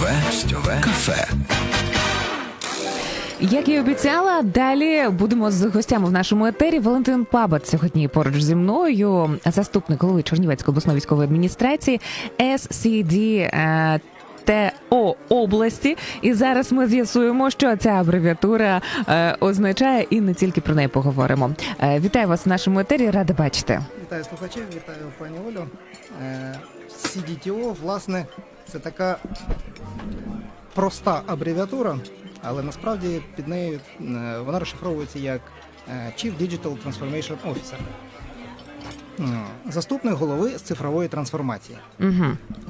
Гостьове, гостьове кафе. Як і обіцяла, далі будемо з гостями в нашому етері. Валентин Пабат сьогодні поруч зі мною, заступник голови Чернівецької обласної військової адміністрації СCD е, ТО області. І зараз ми з'ясуємо, що ця абревіатура е, означає, і не тільки про неї поговоримо. Е, вітаю вас в нашому етері, рада бачити. Вітаю слухачів, вітаю пані Олю. Е, CDTO, власне, це така проста абревіатура, але насправді під нею е, вона розшифровується як е, Chief Digital Transformation Officer. Заступник голови з цифрової трансформації. Угу.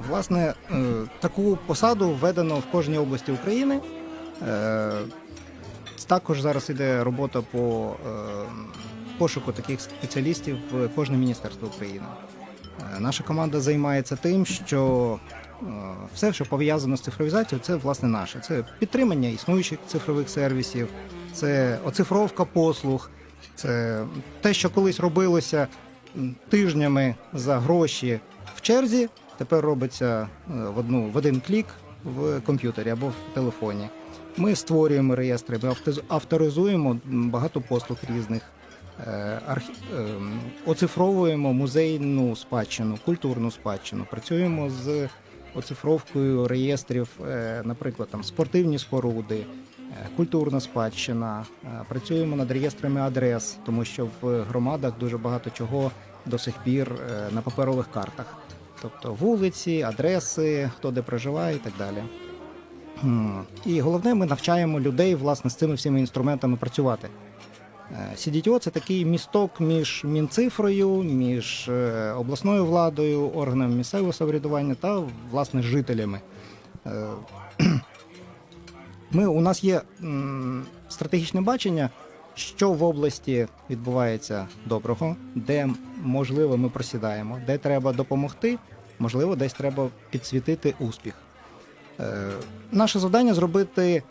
Власне, е, таку посаду введено в кожній області України. Е, Також зараз іде робота по е, пошуку таких спеціалістів в кожне міністерство України. Е, Наша команда займається тим, що е, все, що пов'язано з цифровізацією, це власне наше. Це підтримання існуючих цифрових сервісів, це оцифровка послуг, це те, що колись робилося тижнями за гроші в черзі, тепер робиться е, в одну в один клік в комп'ютері або в телефоні. Ми створюємо реєстри, ми авторизуємо багато послуг різних. е, архі... ем, Оцифровуємо музейну спадщину, культурну спадщину. Працюємо з оцифровкою реєстрів, е, наприклад, там спортивні споруди, е, культурна спадщина. Е, Працюємо над реєстрами адрес, тому що в громадах дуже багато чого до сих пір на паперових картах. Тобто вулиці, адреси, хто де проживає і так далі. І головне, ми навчаємо людей власне з цими всіми інструментами працювати. Е, CDTO – це такий місток між Мінцифрою, між е, обласною владою, органами місцевого самоврядування та власне жителями. Е, Ми, у нас є стратегічне бачення, що в області відбувається доброго, де можливо ми просідаємо, де треба допомогти, можливо, десь треба підсвітити успіх. Наше завдання зробити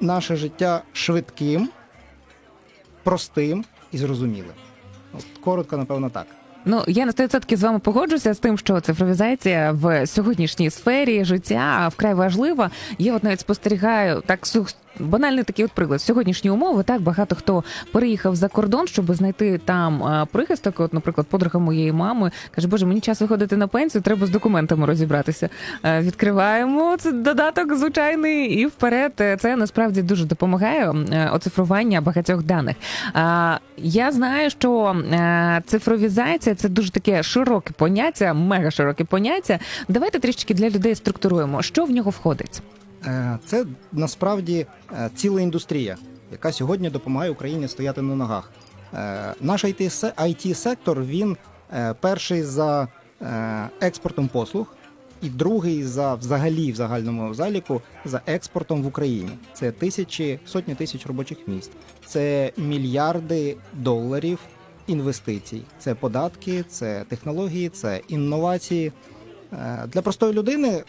наше життя швидким, простим і зрозумілим. От, коротко, напевно, так. Ну я на 100% з вами погоджуся з тим, що цифровізація в сьогоднішній сфері життя вкрай важлива. Я от навіть спостерігаю так сух. Банальний такий от приклад. Сьогоднішні умови так багато хто переїхав за кордон, щоб знайти там е, прихисток. От, наприклад, подруга моєї мами каже: Боже, мені час виходити на пенсію, треба з документами розібратися. Е, Відкриваємо це додаток звичайний і вперед. Е, Це насправді дуже допомагає оцифрування багатьох даних. Я знаю, що цифровізація це дуже таке широке поняття, мега широке поняття. Давайте трішечки для людей структуруємо, що в нього входить. Е, Це насправді е, ціла індустрія, яка сьогодні допомагає Україні стояти на ногах. Е, Наш IT-сектор він е, перший за експортом послуг і другий за взагалі в загальному заліку за експортом в Україні. Це тисячі, сотні тисяч робочих місць, це мільярди доларів інвестицій, це податки, це технології, це інновації. Для простої людини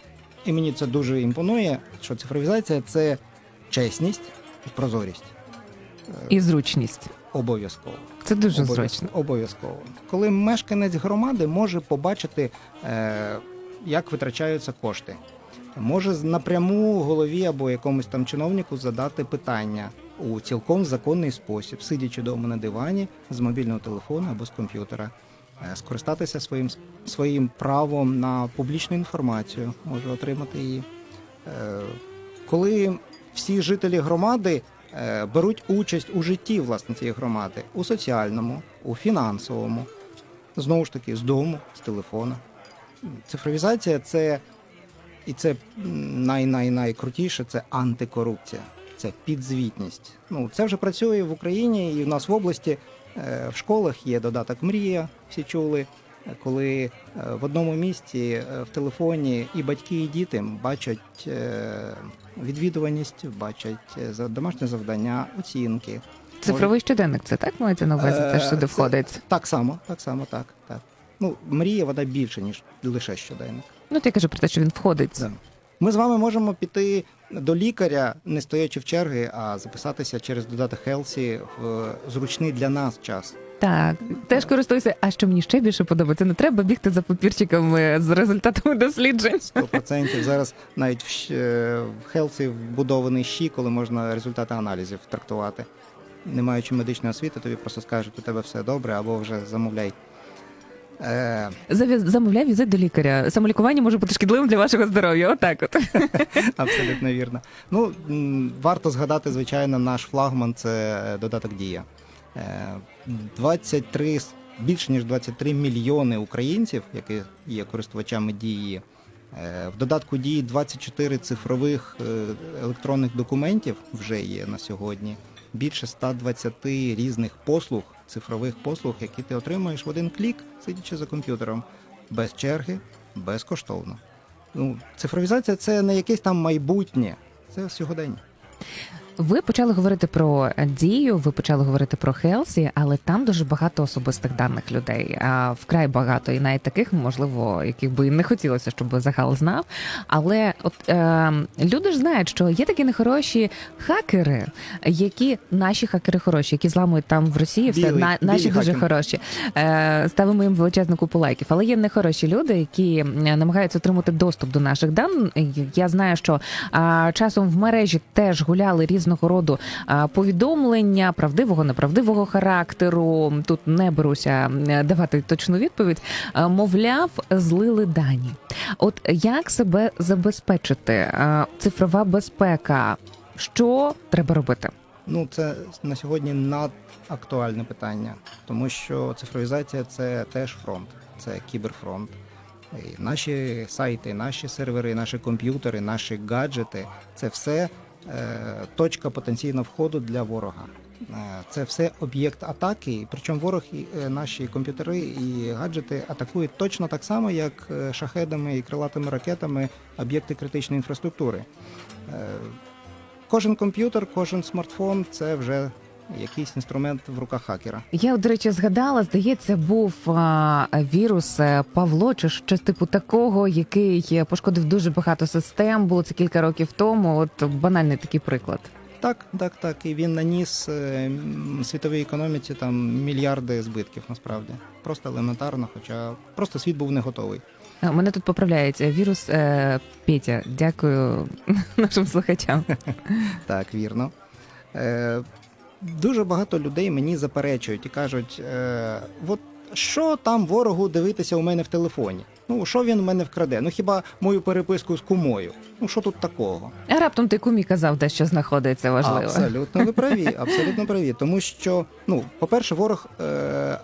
і мені це дуже імпонує, що цифровізація це чесність і прозорість. І зручність. Обов'язково. Це дуже Обов'язково. зручно. Обов'язково. Коли мешканець громади може побачити, е, як витрачаються кошти, може напряму голові або якомусь там чиновнику задати питання у цілком законний спосіб, сидячи вдома на дивані з мобільного телефону або з комп'ютера. Е, Скористатися своїм своїм правом на публічну інформацію, може отримати її. Е, Коли всі жителі громади е, беруть участь у житті власне цієї громади, у соціальному, у фінансовому, знову ж таки, з дому, з телефона. Цифровізація це і це най-най-найкрутіше це антикорупція, це підзвітність. Ну, це вже працює в Україні і в нас в області. Е, В школах є додаток Мрія, всі чули. е, Коли е, в одному місці в телефоні і батьки, і діти бачать відвідуваність, бачать домашнє завдання, оцінки. Цифровий щоденник, це так мається на увазі? Теж сюди входить. Так само, так само, так. так. Ну, мрія вона більше, ніж лише щоденник. Ну, ти кажу про те, що він входить. Да. Ми з вами можемо піти до лікаря, не стоячи в черги, а записатися через додаток Хелсі в зручний для нас час. Так, теж користуюся. А що мені ще більше подобається, не треба бігти за папірчиками з результатами досліджень. 100% зараз навіть в, е, в Хелсі вбудований щі, коли можна результати аналізів трактувати. Не маючи медичної освіти, тобі просто скажуть, у тебе все добре, або вже замовляй. Е, Замовляй візит до лікаря. Самолікування може бути шкідливим для вашого здоров'я. Отак, от абсолютно вірно. Ну, варто згадати, звичайно, наш флагман це е, додаток Дія. Е, 23, більше ніж 23 мільйони українців, які є користувачами дії. Е, В додатку дії 24 цифрових е, електронних документів вже є на сьогодні. Більше 120 різних послуг, цифрових послуг, які ти отримуєш в один клік, сидячи за комп'ютером, без черги, безкоштовно. Ну, цифровізація це не якесь там майбутнє, це сьогодення. Ви почали говорити про дію, ви почали говорити про Хелсі, але там дуже багато особистих даних людей. А вкрай багато, і навіть таких, можливо, яких би і не хотілося, щоб загал знав. Але от е, люди ж знають, що є такі нехороші хакери, які наші хакери хороші, які зламують там в Росії все Білий- на, наші білі дуже хакери. хороші. Е, ставимо їм величезну купу лайків. Але є нехороші люди, які е, намагаються отримати доступ до наших даних. Я знаю, що а, часом в мережі теж гуляли різного роду повідомлення правдивого, неправдивого характеру. Тут не беруся давати точну відповідь. Мовляв, злили дані. От як себе забезпечити? Цифрова безпека. Що треба робити? Ну, це на сьогодні надактуальне питання, тому що цифровізація це теж фронт, це кіберфронт. І наші сайти, наші сервери, наші комп'ютери, наші гаджети це все точка потенційного входу для ворога. Е, Це все об'єкт атаки. Причому ворог і е, наші комп'ютери і гаджети атакують точно так само, як е, шахедами і крилатими ракетами об'єкти критичної інфраструктури. Е, Кожен комп'ютер, кожен смартфон це вже якийсь інструмент в руках хакера. Я, до речі, згадала, здається, був а, вірус е, Павло, чи щось типу такого, який пошкодив дуже багато систем. Було це кілька років тому. От банальний такий приклад. Так, так, так. І він наніс е, світовій економіці там мільярди збитків насправді. Просто елементарно, хоча просто світ був не готовий. Мене тут поправляють е, вірус е, Петя. Дякую нашим слухачам. Так, вірно. Е, дуже багато людей мені заперечують і кажуть: е, от що там ворогу дивитися у мене в телефоні? Ну, що він у мене вкраде? Ну хіба мою переписку з кумою? Ну що тут такого? А раптом ти кумі казав, де що знаходиться важливо. Абсолютно ви праві, абсолютно праві. Тому що, ну, по-перше, ворог. Е, е,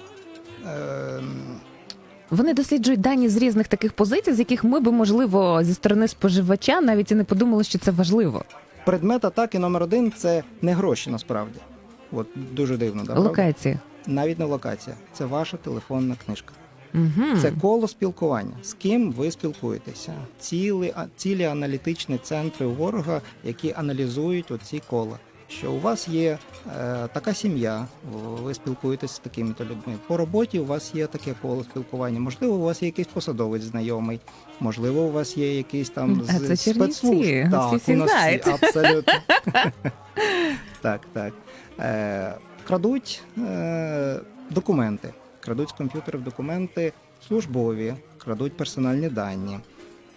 Вони досліджують дані з різних таких позицій, з яких ми би, можливо, зі сторони споживача навіть і не подумали, що це важливо. предмет атаки номер один це не гроші насправді. От дуже дивно, да, правда? Локації. навіть не локація. Це ваша телефонна книжка. Угу. Це коло спілкування. З ким ви спілкуєтеся? Цілі, а- цілі аналітичні центри у ворога, які аналізують оці кола. Що у вас є е, така сім'я, ви спілкуєтеся з такими-то людьми. По роботі у вас є таке коло спілкування. Можливо, у вас є якийсь посадовець знайомий, можливо, у вас є якийсь там А з це спецслужб. Так, Всі всі у нас знають. абсолютно. так, так. Е, крадуть е, документи, крадуть з комп'ютерів документи службові, крадуть персональні дані.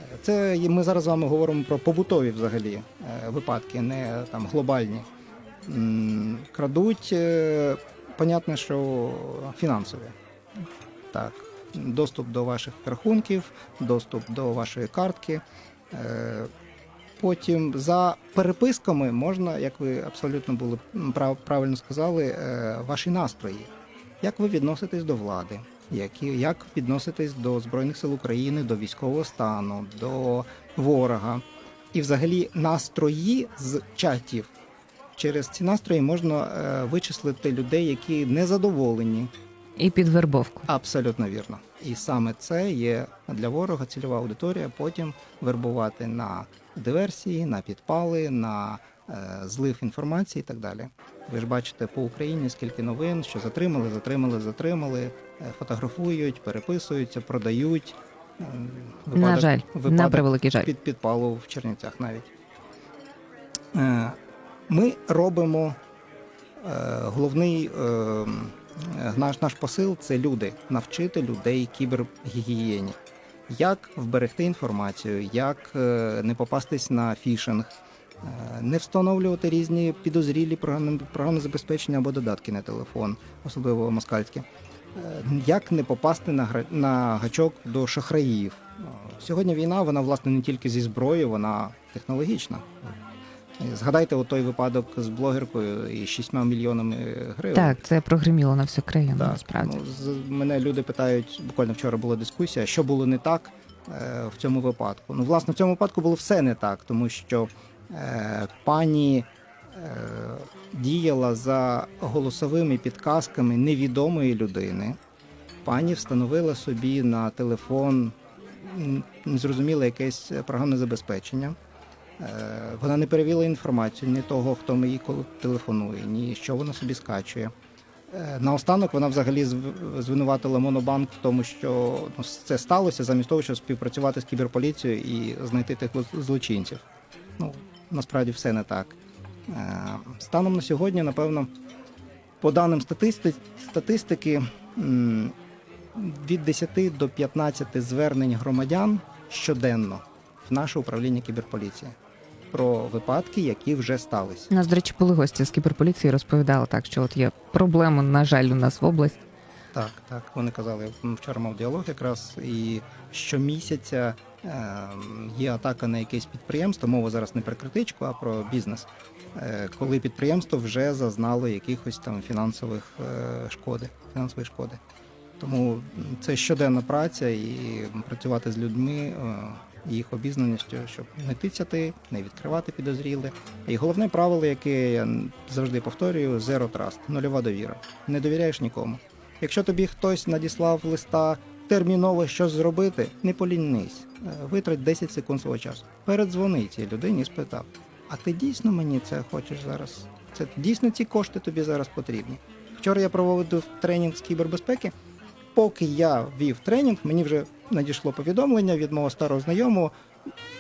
Е, Це ми зараз з вами говоримо про побутові взагалі е, випадки, не там глобальні. Крадуть, е, понятно, що фінансові. Так, доступ до ваших рахунків, доступ до вашої картки. Потім за переписками можна, як ви абсолютно були прав- правильно сказали, е, ваші настрої. Як ви відноситесь до влади? Які, як відноситесь до Збройних сил України, до військового стану, до ворога? І взагалі настрої з чатів. Через ці настрої можна е, вичислити людей, які незадоволені. І під вербовку. Абсолютно вірно. І саме це є для ворога цільова аудиторія. Потім вербувати на диверсії, на підпали, на е, злив інформації і так далі. Ви ж бачите по Україні скільки новин, що затримали, затримали, затримали, е, фотографують, переписуються, продають. Е, На випадок- жаль, на превеликий жаль. під підпалу в Чернівцях навіть. Е, Ми робимо головний наш, наш посил це люди, навчити людей кібергігієні. Як вберегти інформацію, як е, не попастись на фішинг, е, не встановлювати різні підозрілі програмне, забезпечення або додатки на телефон, особливо москальські. Е, Як не попасти на, гра- на гачок до шахраїв? Сьогодні війна, вона власне не тільки зі зброєю, вона технологічна. Згадайте от той випадок з блогеркою і 6 мільйонами гривень. Так, це прогреміло на всю країну, Так, насправді. Ну, з мене люди питають, буквально вчора була дискусія, що було не так е, в цьому випадку. Ну, власне, в цьому випадку було все не так, тому що е, пані е, діяла за голосовими підказками невідомої людини. Пані встановила собі на телефон незрозуміле якесь програмне забезпечення. Е, Вона не перевіла інформацію ні того, хто коли телефонує, ні що вона собі скачує. Е, Наостанок вона взагалі звинуватила Монобанк в тому, що ну, це сталося замість того, щоб співпрацювати з кіберполіцією і знайти тих злочинців. Ну, насправді все не так. Е, Станом на сьогодні, напевно, по даним статисти... статистики, від 10 до 15 звернень громадян щоденно в наше управління кіберполіції про випадки, які вже сталися. У нас, до речі, були гості з кіберполіції, розповідали так, що от є проблеми, на жаль, у нас в області. Так, так. Вони казали, вчора мав діалог якраз, і щомісяця е, є атака на якесь підприємство. Мова зараз не про критичку, а про бізнес. Е, коли підприємство вже зазнало якихось там фінансових е, шкоди, фінансової шкоди. Тому це щоденна праця і працювати з людьми, е, їх обізнаністю, щоб не тицяти, не відкривати підозріле. І головне правило, яке я завжди повторюю: zero trust, нульова довіра. Не довіряєш нікому. Якщо тобі хтось надіслав листа терміново щось зробити, не полінись, Е, витрать 10 секунд свого часу. Передзвони цій людині і спитав: а ти дійсно мені це хочеш зараз? Це дійсно ці кошти тобі зараз потрібні? Вчора я проводив тренінг з кібербезпеки. Поки я вів тренінг, мені вже надійшло повідомлення від мого старого знайомого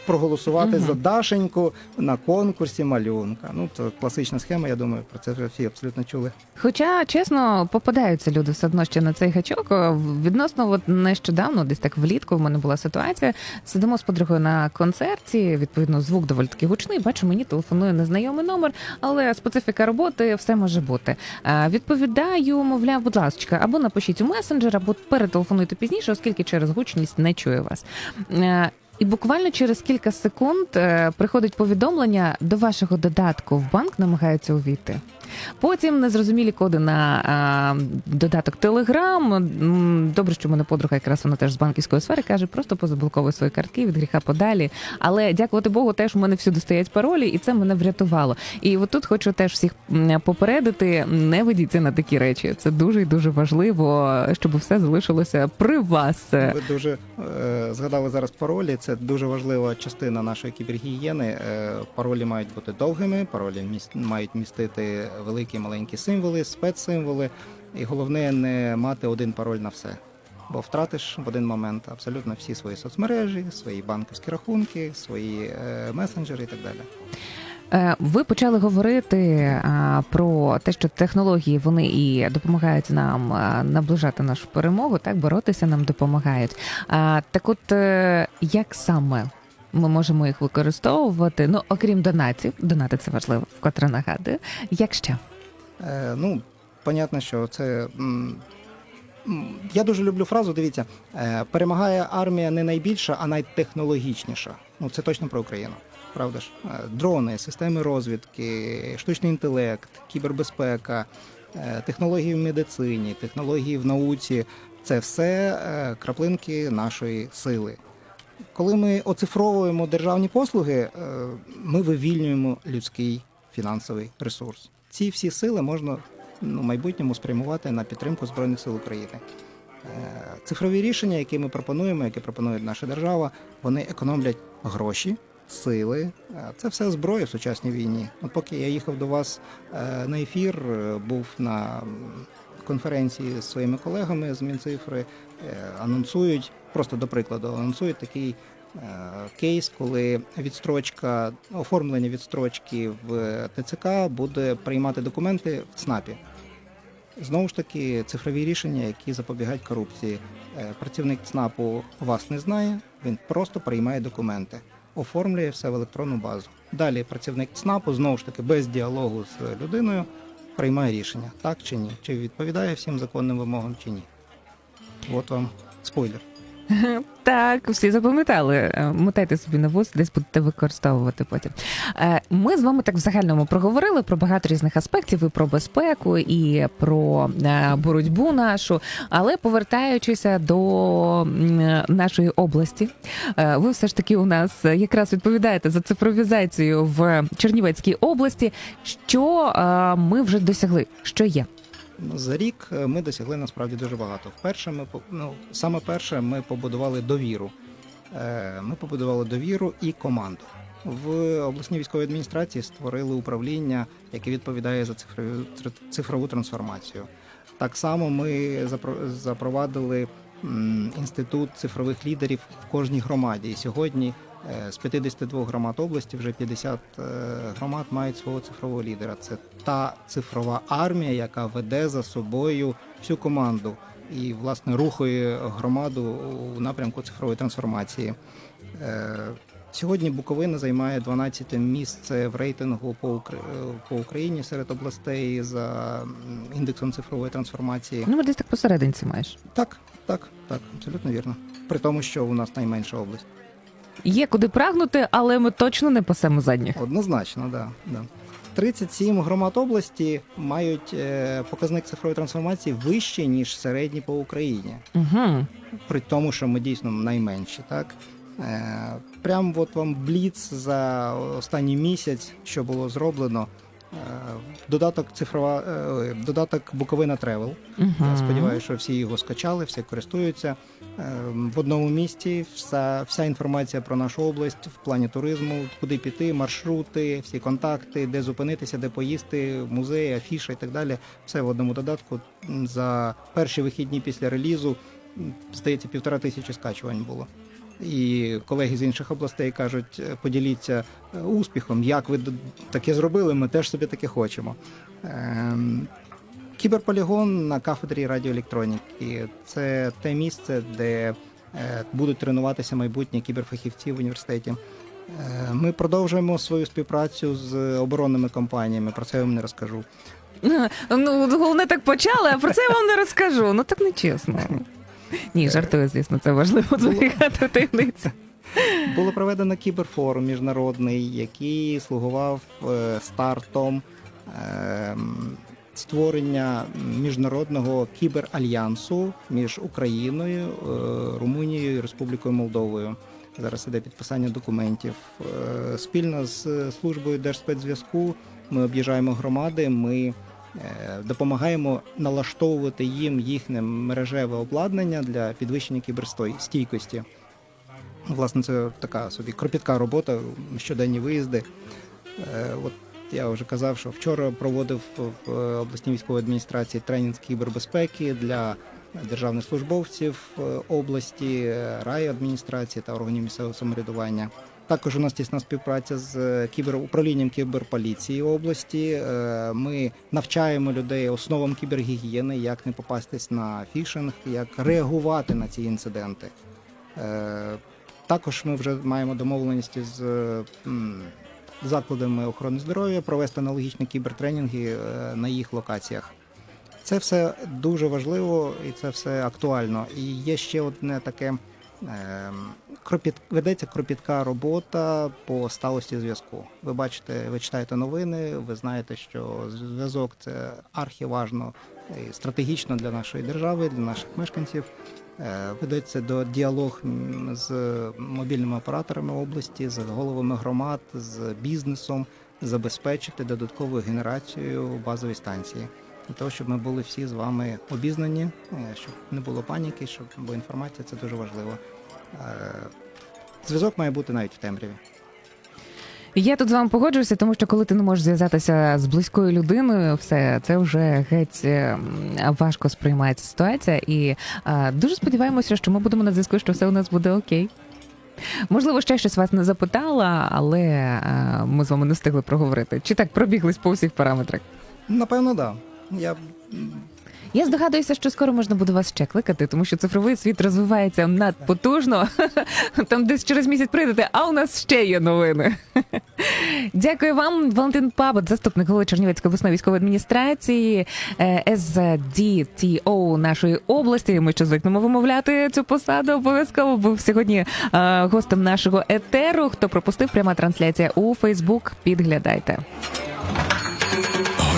проголосувати Мгм. за Дашеньку на конкурсі малюнка. Ну, це класична схема, я думаю, про це вже всі абсолютно чули. Хоча, чесно, попадаються люди все одно ще на цей гачок. Е, Відносно от нещодавно, десь так влітку, в мене була ситуація. Сидимо з подругою на концерті. Відповідно, звук доволі таки гучний. Бачу, мені телефонує незнайомий номер, але специфіка роботи все може бути. Е, Відповідаю, мовляв, будь ласка, або напишіть у месенджер, або перетелефонуйте пізніше, оскільки через гучність не чую вас. Е, І буквально через кілька секунд е, приходить повідомлення до вашого додатку в банк намагаються увійти. Потім незрозумілі коди на а, додаток Телеграм. Добре, що мене подруга якраз вона теж з банківської сфери каже, просто позаблоковуй свої картки від гріха подалі. Але дякувати Богу, теж у мене всюди стоять паролі, і це мене врятувало. І от тут хочу теж всіх попередити: не ведіться на такі речі. Це дуже і дуже важливо, щоб все залишилося при вас. Ви дуже е, згадали зараз паролі. Це дуже важлива частина нашої кібергігієни. Е, паролі мають бути довгими, паролі мають містити великі маленькі символи, спецсимволи. І головне не мати один пароль на все. Бо втратиш в один момент абсолютно всі свої соцмережі, свої банківські рахунки, свої е, месенджери і так далі. Е, Ви почали говорити про те, що технології вони і допомагають нам наближати нашу перемогу, так боротися нам допомагають. Так, от е, як саме ми можемо їх використовувати? Ну, окрім донатів, донати це важливо, вкотре нагадую. Як ще? Е, ну, понятно, що це. Я дуже люблю фразу. Дивіться, е, перемагає армія не найбільша, а найтехнологічніша. Ну, це точно про Україну. Правда ж? Е, Дрони, системи розвідки, штучний інтелект, кібербезпека, е, технології в медицині, технології в науці це все е, краплинки нашої сили. Коли ми оцифровуємо державні послуги, ми вивільнюємо людський фінансовий ресурс. Ці всі сили можна ну, в майбутньому спрямувати на підтримку Збройних сил України. Цифрові рішення, які ми пропонуємо, які пропонує наша держава, вони економлять гроші, сили. Е, Це все зброя в сучасній війні. От поки я їхав до вас е, на ефір, е, був на конференції з своїми колегами з Мінцифри, анонсують просто до прикладу, анонсують такий кейс, коли відстрочка, оформлення відстрочки в ТЦК буде приймати документи в ЦНАПі. Знову ж таки, цифрові рішення, які запобігають корупції. Працівник ЦНАПу вас не знає, він просто приймає документи, оформлює все в електронну базу. Далі працівник ЦНАПу знову ж таки без діалогу з людиною приймає рішення, так чи ні, чи відповідає всім законним вимогам, чи ні. От вам спойлер. Так, всі запам'ятали. Е, Мотайте собі на вуз, десь будете використовувати потім. Е, Ми з вами так в загальному проговорили про багато різних аспектів і про безпеку, і про е, боротьбу нашу. Але повертаючися до нашої області, ви все ж таки у нас якраз відповідаєте за цифровізацію в Чернівецькій області. Що ми вже досягли? Що є? За рік е, ми досягли насправді дуже багато. Вперше ми ну, саме перше ми побудували довіру. Е, Ми побудували довіру і команду. В обласній військовій адміністрації створили управління, яке відповідає за цифрову, цифрову трансформацію. Так само ми запро- запровадили інститут цифрових лідерів в кожній громаді. І сьогодні з 52 громад області вже 50 е, громад мають свого цифрового лідера. Це та цифрова армія, яка веде за собою всю команду і власне рухає громаду у напрямку цифрової трансформації. Е, Сьогодні Буковина займає 12 місце в рейтингу е, по Україні серед областей за індексом цифрової трансформації. Ну, десь так посерединці маєш. Так, так, так, абсолютно вірно. При тому, що у нас найменша область. Є куди прагнути, але ми точно не пасемо задніх. Однозначно, да, да. 37 громад області мають е, показник цифрової трансформації вищий, ніж середній по Україні. Угу. При тому, що ми дійсно найменші, так? Е, прям от вам бліц за останній місяць, що було зроблено. Е, додаток цифрова, е, додаток Буковина Тревел. Я сподіваюся, що всі його скачали, всі користуються. Е, В одному місці вся, вся інформація про нашу область в плані туризму, куди піти, маршрути, всі контакти, де зупинитися, де поїсти, музеї, афіша і так далі. Все в одному додатку. За перші вихідні після релізу, здається, півтора тисячі скачувань було. І колеги з інших областей кажуть, е, поділіться е, успіхом, як ви таке зробили, ми теж собі таке хочемо. Ем, Кіберполігон на кафедрі радіоелектроніки це те місце, де е, будуть тренуватися майбутні кіберфахівці в університеті. Ми продовжуємо свою співпрацю з оборонними компаніями. Про це я вам не розкажу. Ну, головне так почали, а про це я вам не розкажу. Ну так не чесно. Ні, жартую, звісно, це важливо зберігати таємницю. Було проведено кіберфорум міжнародний, який слугував е, стартом ем, створення міжнародного кіберальянсу між Україною, е, Румунією і Республікою Молдовою. Зараз іде підписання документів. Е, Спільно з службою Держспецзв'язку ми об'їжджаємо громади. Ми допомагаємо налаштовувати їм їхнє мережеве обладнання для підвищення кіберстійкості. Власне, це така собі кропітка робота, щоденні виїзди. Е, От я вже казав, що вчора проводив в обласній військовій адміністрації тренінг кібербезпеки для державних службовців е, області, е, райадміністрації та органів місцевого самоврядування. Також у нас тісна співпраця з кіберуправлінням кіберполіції області. Е, Ми навчаємо людей основам кібергігієни, як не попастись на фішинг, як реагувати на ці інциденти. Е, Також ми вже маємо домовленості з закладами охорони здоров'я провести аналогічні кібертренінги е, на їх локаціях. Це все дуже важливо і це все актуально. І є ще одне таке. Ем, Кропіт, ведеться кропітка робота по сталості зв'язку. Ви бачите, ви читаєте новини, ви знаєте, що зв'язок це архіважно і стратегічно для нашої держави, для наших мешканців. Е, Ведеться до діалог з мобільними операторами області, з головами громад, з бізнесом, забезпечити додаткову генерацію базової станції. Для того, щоб ми були всі з вами обізнані, е, щоб не було паніки, щоб бо інформація це дуже важливо. Е, Зв'язок має бути навіть в темряві. Я тут з вами погоджуюся, тому що коли ти не можеш зв'язатися з близькою людиною, все це вже геть е, важко сприймається ситуація. І е, дуже сподіваємося, що ми будемо на зв'язку, що все у нас буде окей. Можливо, ще щось вас не запитала, але е, ми з вами не встигли проговорити. Чи так пробіглись по всіх параметрах? Напевно, так. Да. Я Я здогадуюся, що скоро можна буде вас ще кликати, тому що цифровий світ розвивається надпотужно. Там десь через місяць прийдете, а у нас ще є новини. Дякую вам, Валентин Пабот, заступник голови Чернівецької обласної військової адміністрації е, СДТО нашої області. Ми ще звикнемо вимовляти цю посаду. Обов'язково був сьогодні е, гостем нашого етеру. Хто пропустив пряма трансляція у Фейсбук? Підглядайте.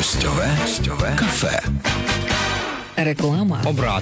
Гостьове, гостьове кафе. Реклама. Обрати.